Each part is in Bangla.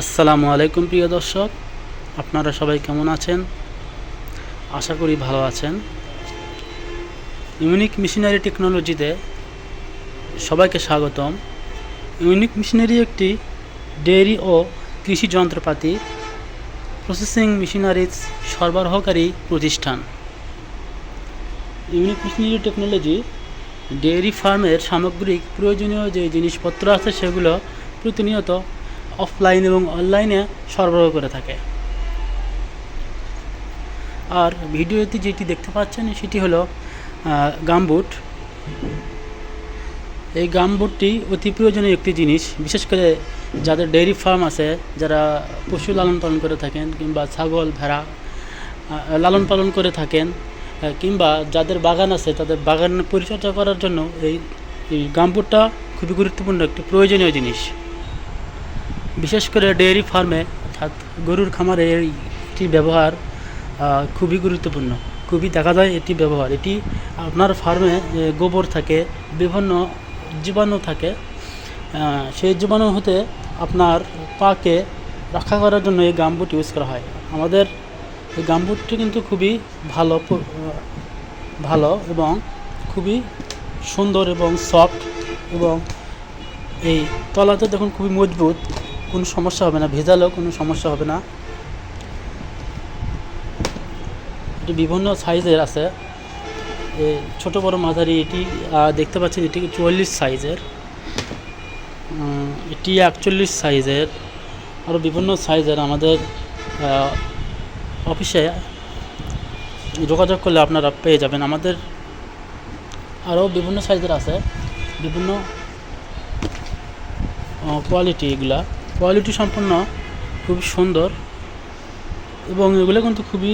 আসসালামু আলাইকুম প্রিয় দর্শক, আপনারা সবাই কেমন আছেন? আশা করি ভালো আছেন। ইউনিক মেশিনারি টেকনোলজিতে সবাইকে স্বাগতম। ইউনিক মেশিনারি একটি ডেয়ারি ও কৃষি যন্ত্রপাতি প্রসেসিং মেশিনারিজ সরবরাহকারী প্রতিষ্ঠান। ইউনিক মেশিনারি টেকনোলজি ডেয়ারি ফার্মের সামগ্রিক প্রয়োজনীয় যে জিনিসপত্র আছে সেগুলো প্রতিনিয়ত অফলাইন এবং অনলাইনে সরবরাহ করে থাকে। আর ভিডিওতে যেটি দেখতে পাচ্ছেন, সেটি হলো গামবুট। এই গামবুটটি অতি প্রয়োজনীয় একটি জিনিস, বিশেষ করে যাদের ডেয়ারি ফার্ম আছে, যারা পশু লালন পালন করে থাকেন কিংবা ছাগল, ভেড়া লালন পালন করে থাকেন কিংবা যাদের বাগান আছে, তাদের বাগান পরিচর্যা করার জন্য এই গামবুটটা খুবই গুরুত্বপূর্ণ একটি প্রয়োজনীয় জিনিস। বিশেষ করে ডেয়ারি ফার্মে, অর্থাৎ গরুর খামারে এটি ব্যবহার খুবই গুরুত্বপূর্ণ। খুবই দেখা যায় এটি ব্যবহার। এটি আপনার ফার্মে গোবর থাকে, বিভিন্ন জীবাণু থাকে সেই জীবাণু হতে আপনার পাকে রক্ষা করার জন্য এই গামবুট ইউজ করা হয়। আমাদের এই গামবুটটি কিন্তু খুবই ভালো ভালো এবং খুবই সুন্দর এবং সফট এবং এই তলাতে দেখুন খুবই মজবুত। কোনো সমস্যা হবে না, ভেজালেও কোনো সমস্যা হবে না। এটি বিভিন্ন সাইজের আছে। ছোট বড় মাঝারি এটি দেখতে পাচ্ছেন এটি চুয়াল্লিশ সাইজের। এটি একচল্লিশ সাইজের। আরও বিভিন্ন সাইজের আমাদের অফিসে যোগাযোগ করলে আপনারা পেয়ে যাবেন। আমাদের আরও বিভিন্ন সাইজের আছে, বিভিন্ন কোয়ালিটি এগুলা। কোয়ালিটি সম্পন্ন খুব সুন্দর এবং এগুলো কিন্তু খুবই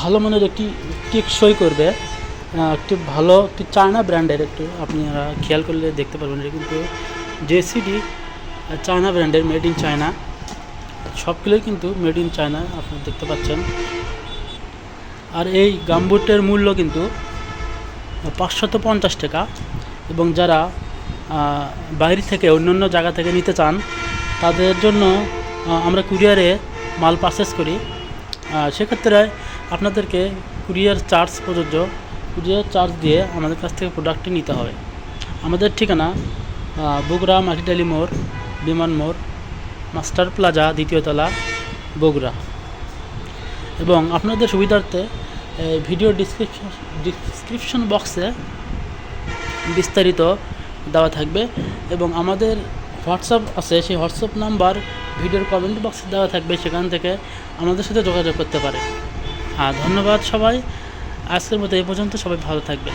ভালো মানের একটি টেকসই করবে। একটি ভালো একটি চায়না ব্র্যান্ডের একটু আপনারা খেয়াল করলে দেখতে পারবেন এটা কিন্তু জেসিডি চায়না ব্র্যান্ডের মেড ইন চায়না সবগুলোই কিন্তু মেড ইন চায়না আপনারা দেখতে পাচ্ছেন। আর এই গামবুটের মূল্য কিন্তু পাঁচশত পঞ্চাশ টাকা এবং যারা বাইরে থেকে অন্য অন্য জায়গা থেকে নিতে চান তাদের জন্য আমরা কুরিয়ারে মাল পারচেস করি। সেক্ষেত্রে আপনাদেরকে কুরিয়ার চার্জ প্রযোজ্য। কুরিয়ার চার্জ দিয়ে আমাদের কাছ থেকে প্রোডাক্টটি নিতে হবে। আমাদের ঠিকানা বগুড়া মাটিডালি মোড়, বিমান মোড়, মাস্টার প্লাজা, দ্বিতীয় তলা, বগুড়া। এবং আপনাদের সুবিধার্থে ভিডিও ডিসক্রিপশন ডিসক্রিপশন বক্সে বিস্তারিত দেওয়া থাকবে। এবং আমাদের হোয়াটসঅ্যাপ আছে, সেই হোয়াটসঅ্যাপ নাম্বার ভিডিওর কমেন্ট বক্সে দেওয়া থাকবে, সেখান থেকে আমাদের সাথে যোগাযোগ করতে পারে। আর ধন্যবাদ সবাই। আজকের মতো এই পর্যন্ত সবাই ভালো থাকবেন।